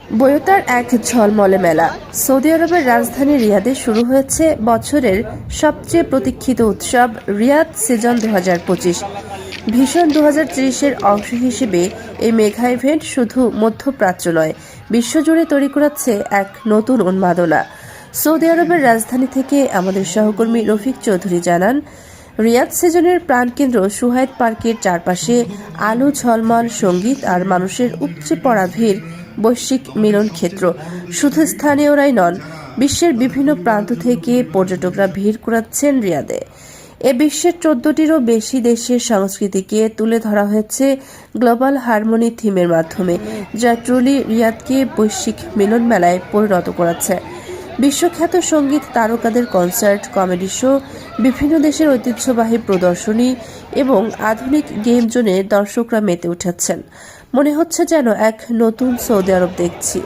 বয়োতার এক ঝলমলে মেলা। সৌদি আরবের রাজধানী রিয়াদে শুরু হয়েছে বছরের সবচেয়ে প্রতীক্ষিত উৎসব রিয়াদ সিজন দু ভীষণ দু এর অংশ হিসেবে এই মেঘা ইভেন্ট শুধু মধ্যপ্রাচ্য নয়, বিশ্বজুড়ে তৈরি করাচ্ছে এক নতুন উন্মাদনা। সৌদি আরবের রাজধানী থেকে আমাদের সহকর্মী রফিক চৌধুরী জানান, রিয়াদ সিজনের প্রাণকেন্দ্র সুহাইদ পার্কের চারপাশে আলো ঝলমল, সংগীত আর মানুষের উপচে পড়া ভিড় বৈশ্বিক মিলন ক্ষেত্র। শুধু স্থানীয়রাই নন, বিশ্বের বিভিন্ন প্রান্ত থেকে পর্যটকরা ভিড় করাচ্ছেন রিয়াদে। এ বিশ্বের চোদ্দটিরও বেশি দেশের সংস্কৃতিকে তুলে ধরা হয়েছে গ্লোবাল হারমোনি থিমের মাধ্যমে, যা ট্রুলি রিয়াদকে বৈশ্বিক মিলন মেলায় পরিণত করেছে। বিশ্বখ্যাত সংগীত তারকাদের কনসার্ট, কমেডি শো, বিভিন্ন দেশের ঐতিহ্যবাহী প্রদর্শনী এবং আধুনিক গেম জোনে দর্শকরা মেতে উঠেছেন। মনে হচ্ছে যেন এক নতুন সৌদি আরব দেখছি।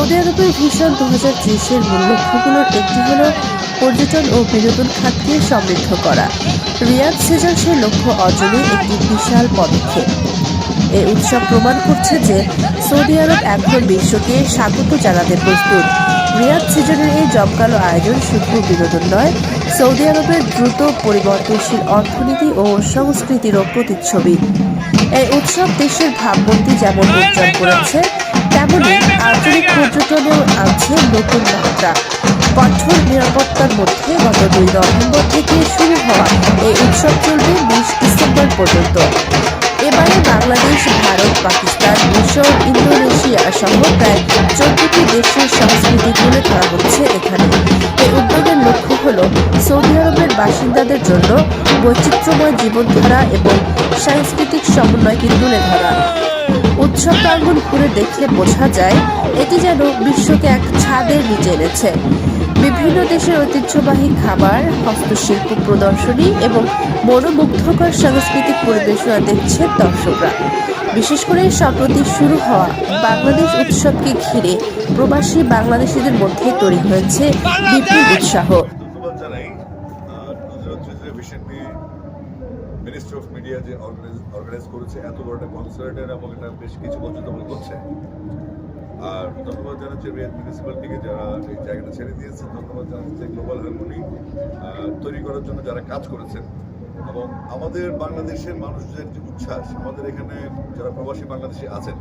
সৌদি আরবের ভীষণ দু হাজার ত্রিশের মূল লক্ষ্যগুলোর একটি হল পর্যটন ও বিনোদন খাতকে সমৃদ্ধ করা। রিয়াদ সিজন সেই লক্ষ্য অর্জনে একটি বিশাল পদক্ষেপ। এই উৎসব প্রমাণ করছে যে সৌদি আরব এখন বিশ্বকে স্বাগত জানাতে প্রস্তুত। রিয়াদ সিজনের এই জমকালো আয়োজন শুধু বিনোদন নয়, সৌদি আরবের দ্রুত পরিবর্তনশীল অর্থনীতি ও সংস্কৃতিরও প্রতিচ্ছবি। এই উৎসব দেশের ভাবমূর্তি যেমন উজ্জ্বল করেছে তেমনি আঞ্চলিক পর্যটনেও আনছে নতুন মাত্রা কঠোর নিরাপত্তার মধ্যে গত দুই নভেম্বর থেকে শুরু হওয়া এই উৎসব চলবে বিশ ডিসেম্বর পর্যন্ত। এবারে বাংলাদেশ ভারত পাকিস্তান মিশর ইন্দোনেশিয়া সহ প্রায় চোদ্দটি দেশের সংস্কৃতি তুলে ধরা হচ্ছে এখানে। এই উদ্যোগের লক্ষ্য হল সৌদি আরবের বাসিন্দাদের জন্য বৈচিত্র্যময় জীবনধারা এবং সাংস্কৃতিক সমন্বয়কে তুলে ধরা। উৎসব প্রাঙ্গণ ঘুরে দেখলে বোঝা যায়, এটি যেন বিশ্বকে এক ছাদের নিচে এনেছে। বিভিন্ন দেশের ঐতিহ্যবাহী খাবার, হস্তশিল্প প্রদর্শনী এবং মনোমুগ্ধকর সাংস্কৃতিক পরিবেশনা দেখছে দর্শকরা। বিশেষ করে সম্প্রতি শুরু হওয়া বাংলাদেশ উৎসবকে ঘিরে প্রবাসী বাংলাদেশিদের মধ্যে তৈরি হয়েছে বিপুল উৎসাহ ধন্যবাদ জানাই গুজরাট ভিশন নিয়ে মিনিস্ট্রি অফ মিডিয়া যে অর্গানাইজ করেছে, এত বড় একটা কনসার্টের এবং এটা বেশ কিছু বছর ধরে করছে। আর ধন্যবাদ জানাচ্ছি রিয়াদ মিউনিসিপ্যালিটিকে যারা এই জায়গাটা ছেড়ে দিয়েছে। ধন্যবাদ জানাচ্ছি গ্লোবাল হারমোনি তৈরি করার জন্য যারা কাজ করেছেন। এবং আমাদের বাংলাদেশের মানুষদের যে উচ্ছ্বাস, আমাদের এখানে যারা প্রবাসী বাংলাদেশি আছেন,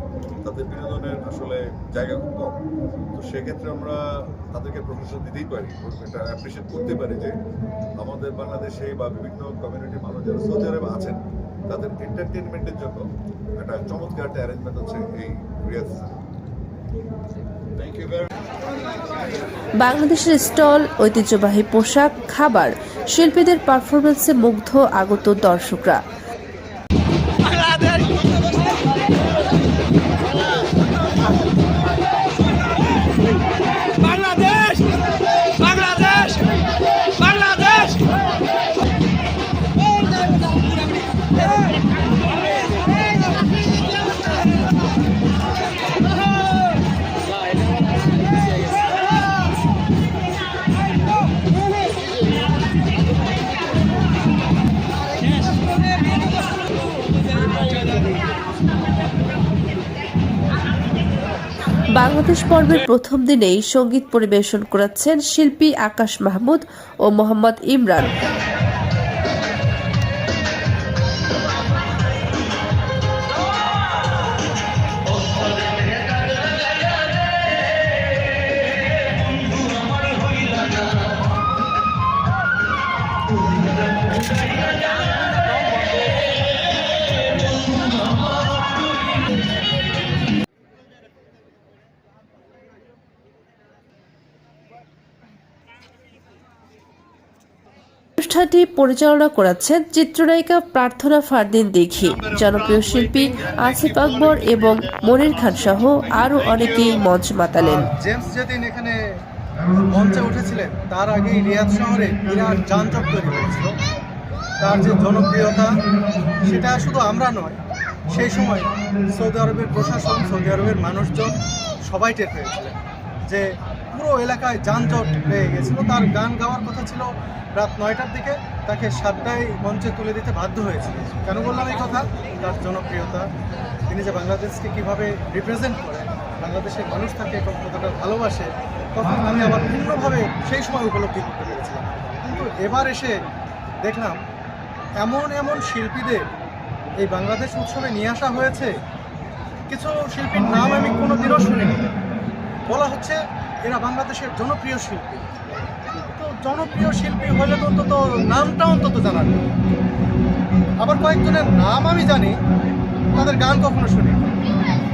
তাদের বিনোদনের আসলে জায়গা খুব কম। তো সেক্ষেত্রে আমরা তাদেরকে প্রশংসা দিতেই পারি এটা অ্যাপ্রিসিয়েট করতে পারি যে আমাদের বাংলাদেশে বা বিভিন্ন কমিউনিটির মানুষ যারা সৌদি আরবে আছেন, তাদের এন্টারটেনমেন্টের জন্য একটা চমৎকার একটা অ্যারেঞ্জমেন্ট হচ্ছে এই রিয়াজ বাংলাদেশের স্টল ঐতিহ্যবাহী পোশাক খাবার শিল্পীদের পারফরমেন্সে মুগ্ধ আগত দর্শকরা। বাংলাদেশ পর্বের প্রথম দিনেই সংগীত পরিবেশন করাচ্ছেন শিল্পী আকাশ মাহমুদ ও মোহাম্মদ ইমরান। অনুষ্ঠানটি পরিচালনা করেছেন চিত্রনায়িকা প্রার্থনা ফারদিন দিঘি। জনপ্রিয় শিল্পী আসিফ আকবর এবং মনির খান সহ আরও অনেকেই মঞ্চ মাতালেন। এখানে মঞ্চে উঠেছিলেন, তার আগেই রিয়াদ শহরে বিরাট যানজট তৈরি হয়েছিল। তার যে জনপ্রিয়তা, সেটা শুধু আমরা নয়, সেই সময় সৌদি আরবের প্রশাসন, সৌদি আরবের মানুষজন সবাই টের পেয়েছিলেন যে পুরো এলাকায় যানজট হয়ে গেছিল। তার গান গাওয়ার কথা ছিল রাত নয়টার দিকে। তাকে সাতটায় মঞ্চে তুলে দিতে বাধ্য হয়েছিল। কেন বললাম এই কথা? তার জনপ্রিয়তা। তিনি যে বাংলাদেশকে কীভাবে রিপ্রেজেন্ট করেন, বাংলাদেশের মানুষ তাকে কতটা ভালোবাসে, তখন আমি আবার ভিন্নভাবে সেই সময় উপলব্ধি করতে পেরেছিলাম। কিন্তু এবার এসে দেখলাম, এমন এমন শিল্পীদের এই বাংলাদেশ উৎসবে নিয়ে আসা হয়েছে। কিছু শিল্পীর নাম আমি কোনো দিনও শুনিনি। বলা হচ্ছে এরা বাংলাদেশের জনপ্রিয় শিল্পী তো জনপ্রিয় শিল্পী হলে তো অন্তত নামটা অন্তত জানার নেই। আবার কয়েকজনের নাম আমি জানি, তাদের গান কখনো শুনি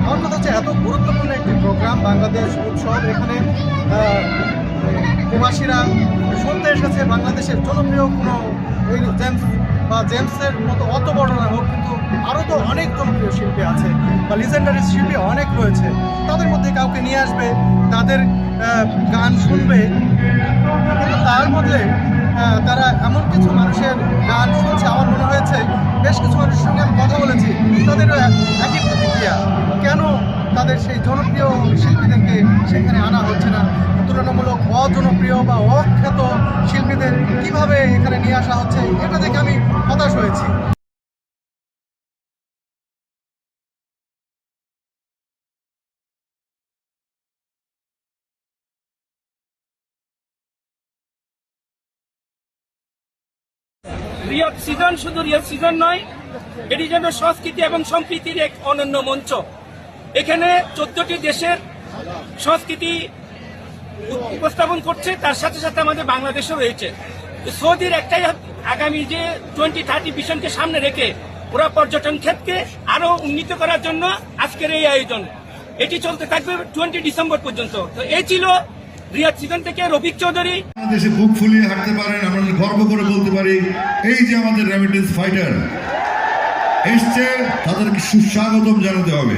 আমার কথা হচ্ছে এত গুরুত্বপূর্ণ একটি প্রোগ্রাম বাংলাদেশ উৎসব, এখানে প্রবাসীরা শুনতে এসেছে, বাংলাদেশের জনপ্রিয় কোনো জেমস বা জেমসের মতো অত বড় না হোক, কিন্তু আরও তো অনেক জনপ্রিয় শিল্পী আছে, বা লিজেন্ডারি শিল্পী অনেক রয়েছে। তাদের মধ্যে কাউকে নিয়ে আসবে, তাদের গান শুনবে, কিন্তু তার মধ্যে তারা এমন কিছু মানুষের গান শুনছে। আমার মনে হয়েছে বেশ কিছু মানুষের সঙ্গে আমি কথা বলেছি, তাদের একই প্রতিক্রিয়া। কেন তাদের সেই জনপ্রিয় শিল্পীদেরকে সেখানে আনা হচ্ছে না? তুলনামূলক অজনপ্রিয় বা অখ্যাত শিল্পীদের কীভাবে এখানে নিয়ে আসা হচ্ছে, এটা দেখে আমি হতাশ হয়েছি। রিয়াদ সিজন শুধু রিয়াদ সিজন নয়, এটি যেন সংস্কৃতি এবং সম্প্রীতির এক অনন্য মঞ্চ। এখানে চোদ্দটি দেশের সংস্কৃতি উপস্থাপন করছে, তার সাথে সাথে আমাদের বাংলাদেশও রয়েছে। সৌদির একটাই আগামী যে টোয়েন্টি থার্টি ভিশনকে সামনে রেখে ওরা পর্যটন ক্ষেত্রকে আরও উন্নীত করার জন্য আজকের এই আয়োজন। এটি চলতে থাকবে টোয়েন্টি ডিসেম্বর পর্যন্ত। তো এই ছিল রিয়াদ সিজন থেকে রফিক চৌধুরী। দেশে বুক ফুলিয়ে হাঁটতে পারেন, আমরা গর্ব করে বলতে পারি, এই যে আমাদের রেমিটেন্স ফাইটার, এসছে, তাদেরকে সুস্বাগতম জানাতে হবে।